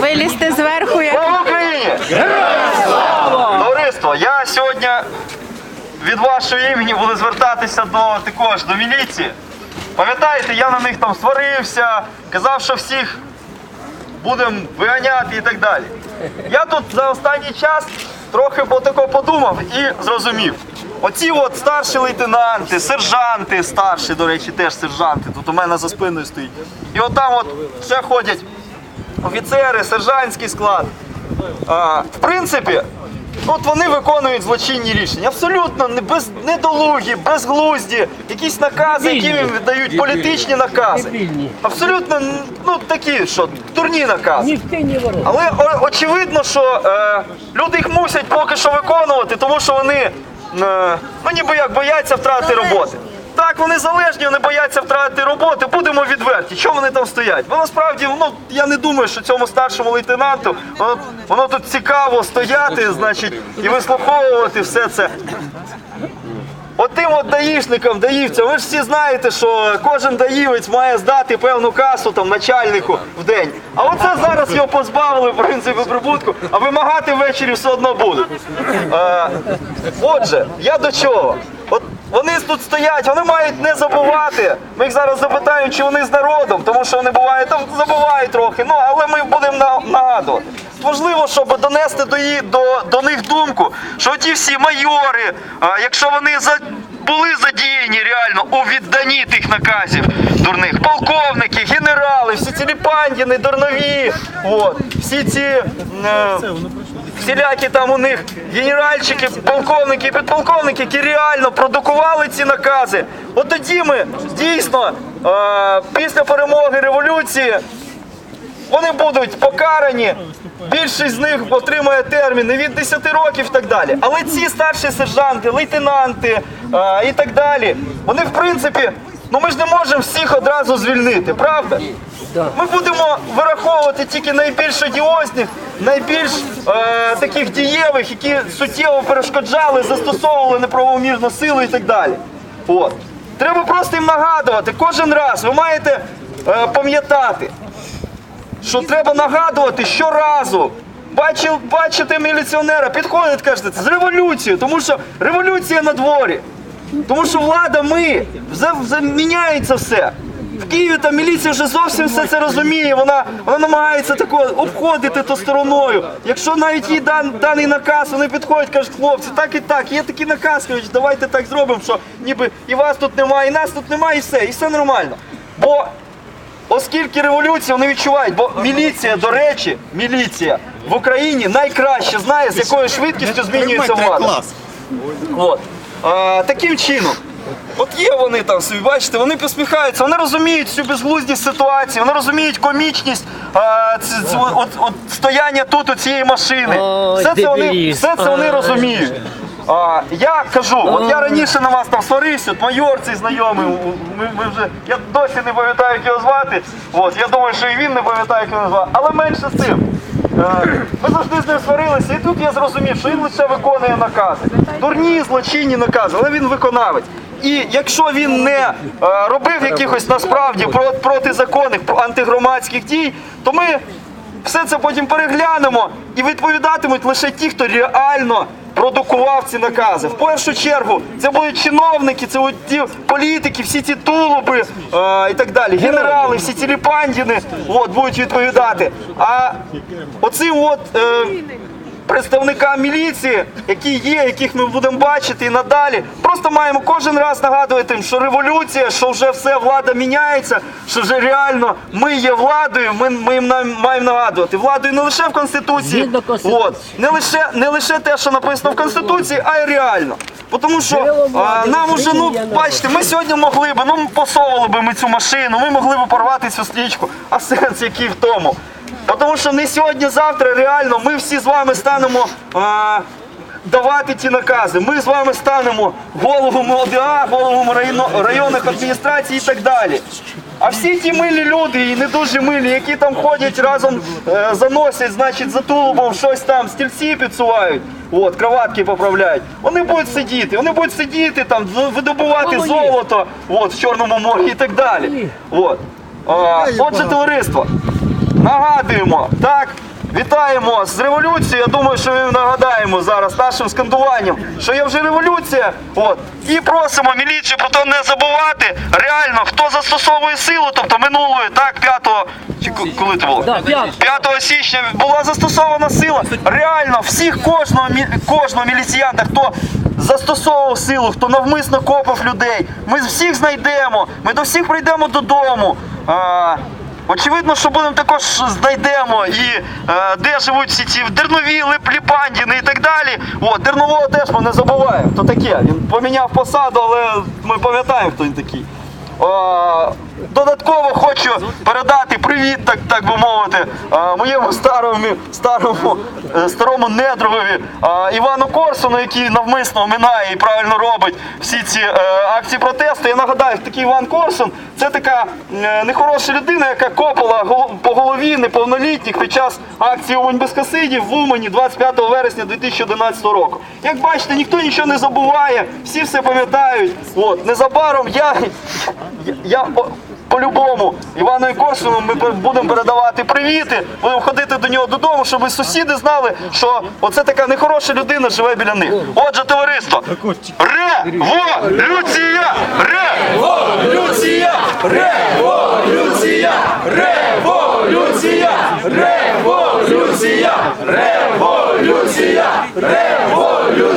Вилізти зверху, як Слава! Товариство, я сьогодні від вашого імені буду звертатися до також до міліції. Пам'ятаєте, я на них там сварився, казав, що всіх будемо виганяти і так далі. Я тут за останній час трохи потако подумав і зрозумів. Оці от старші лейтенанти, сержанти, старші, до речі, теж сержанти, тут у мене за спиною стоїть. І от там от ще ходять офіцери, сержантський склад. А, в принципі, от вони виконують злочинні рішення. Абсолютно не без недолугі, безглузді, якісь накази, які їм віддають політичні накази. Абсолютно ну такі, що дурні накази. Але о- очевидно, що е, люди їх мусять поки що виконувати, тому що вони е, ну ніби як бояться втратити роботи. Так, вони залежні, вони бояться втратити роботи. Будемо відверті. Чому вони там стоять? Бо насправді, ну я не думаю, що цьому старшому лейтенанту воно, воно тут цікаво стояти, значить, і вислуховувати все це. От тим от даїшникам, даївцям, ви ж всі знаєте, що кожен даївець має здати певну касу там начальнику в день. А оце зараз його позбавили в принципі прибутку, а вимагати ввечері все одно будуть. Е, отже, я до чого? От вони тут стоять, вони мають не забувати. Ми їх зараз запитаємо, чи вони з народом, тому що вони бувають там забувають трохи. Ну але ми будемо на- нагадувати. Важливо, щоб донести до, її, до, до них думку, що ті всі майори, а, якщо вони за, були задіяні реально у відданні тих наказів дурних, полковники, генерали, всі ці ліпандіни, дурнові, от, всі ці е, всілякі там у них генеральчики, полковники, підполковники, які реально продукували ці накази. От тоді ми дійсно е, після перемоги революції вони будуть покарані. Більшість з них отримає терміни від 10 років і так далі. Але ці старші сержанти, лейтенанти а, і так далі, вони в принципі, ну ми ж не можемо всіх одразу звільнити, правда? Ми будемо вираховувати тільки найбільш одіозних, найбільш е, таких дієвих, які суттєво перешкоджали, застосовували неправомірну силу і так далі. От. Треба просто їм нагадувати кожен раз. Ви маєте е, пам'ятати що треба нагадувати щоразу. Бачите міліціонера, підходить, кажете, з революцією, тому що революція на дворі. Тому що влада ми, вже, вже міняється все. В Києві там міліція вже зовсім все це розуміє. Вона, вона намагається тако обходити то стороною. Якщо навіть їй дан, даний наказ, вони підходять, кажуть, хлопці, так і так, є такий наказ, кажуть, давайте так зробимо, що ніби і вас тут немає, і нас тут немає, і все, і все нормально. Бо Оскільки революцію вони відчувають, бо міліція, до речі, міліція в Україні найкраще знає, з якою швидкістю змінюється влада. От. А, таким чином. От є вони там собі, бачите, вони посміхаються, вони розуміють всю безглуздість ситуації, вони розуміють комічність а, ц- ц- от, от стояння тут у цієї машини. Все це вони, все це вони розуміють. А, я кажу, от я раніше на вас там сварився, от майор цей знайомий, ми, ми вже, я досі не пам'ятаю, як його звати. От, я думаю, що і він не пам'ятає, як його звати, але менше з цим. Ми завжди з ним сварилися, і тут я зрозумів, що він лише виконує накази. Дурні, злочинні накази, але він виконавець. І якщо він не е, робив якихось насправді про- протизаконних, про- антигромадських дій, то ми все це потім переглянемо і відповідатимуть лише ті, хто реально продукував ці накази. В першу чергу це будуть чиновники, це ті політики, всі ці тулуби е, і так далі. Генерали, всі ці ліпандіни от, будуть відповідати. А оцим от. Е, Представникам міліції, які є, яких ми будемо бачити і надалі, просто маємо кожен раз нагадувати їм, що революція, що вже все влада міняється, що вже реально ми є владою. Ми, ми їм маємо нагадувати владою не лише в конституції, от не лише не лише те, що написано в конституції, а й реально. Тому що а, нам уже ну бачите, ми сьогодні могли би, ну посовували би ми цю машину, ми могли б порвати цю стрічку. А сенс який в тому? Тому що не сьогодні-завтра реально ми всі з вами станемо. А, Давати ті накази. Ми з вами станемо головами ОДА, головами районо- районних адміністрацій і так далі. А всі ті милі люди і не дуже милі, які там ходять разом, е, заносять, значить, за тулубом щось там, стільці підсувають, от, кроватки поправляють. Вони будуть сидіти, вони будуть сидіти там, з- видобувати золото от, в Чорному морі і так далі. От. А, отже, товариство. Нагадуємо, так, вітаємо з революцією. Я думаю, що ми нагадаємо зараз нашим скандуванням, що є вже революція. От. І просимо міліцію про то не забувати. Реально, хто застосовує силу, тобто минулої, так, 5 чи ко- коли це було? П'ятого. 5 січня була застосована сила. Реально, всіх кожного кожного міліціянта, хто застосовував силу, хто навмисно копав людей. Ми всіх знайдемо. Ми до всіх прийдемо додому. Очевидно, що будемо також знайдемо і е, де живуть всі ці Дернові, липліпандіни і так далі. О, Дернового теж ми не забуваємо. То таке? Він поміняв посаду, але ми пам'ятаємо, хто він такий. О, додатково хочу передати привіт, так, так би мовити, моєму старому, старому, е, старому недругові Івану Корсуну, який навмисно минає і правильно робить всі ці е, акції протесту. Я нагадаю, такий Іван Корсун це така е, нехороша людина, яка копала по голові неповнолітніх під час акції Умань без Хасидів в Умані 25 вересня 2011 року. Як бачите, ніхто нічого не забуває, всі все пам'ятають. От незабаром я, я, я по-любому Івану Корсуну ми будемо передавати привіти, будемо ходити до нього додому, щоб сусіди знали, що оце така нехороша людина живе біля них. Отже, товариство, революція! Революція! Революція! Революція! Революція! Революція! Революція!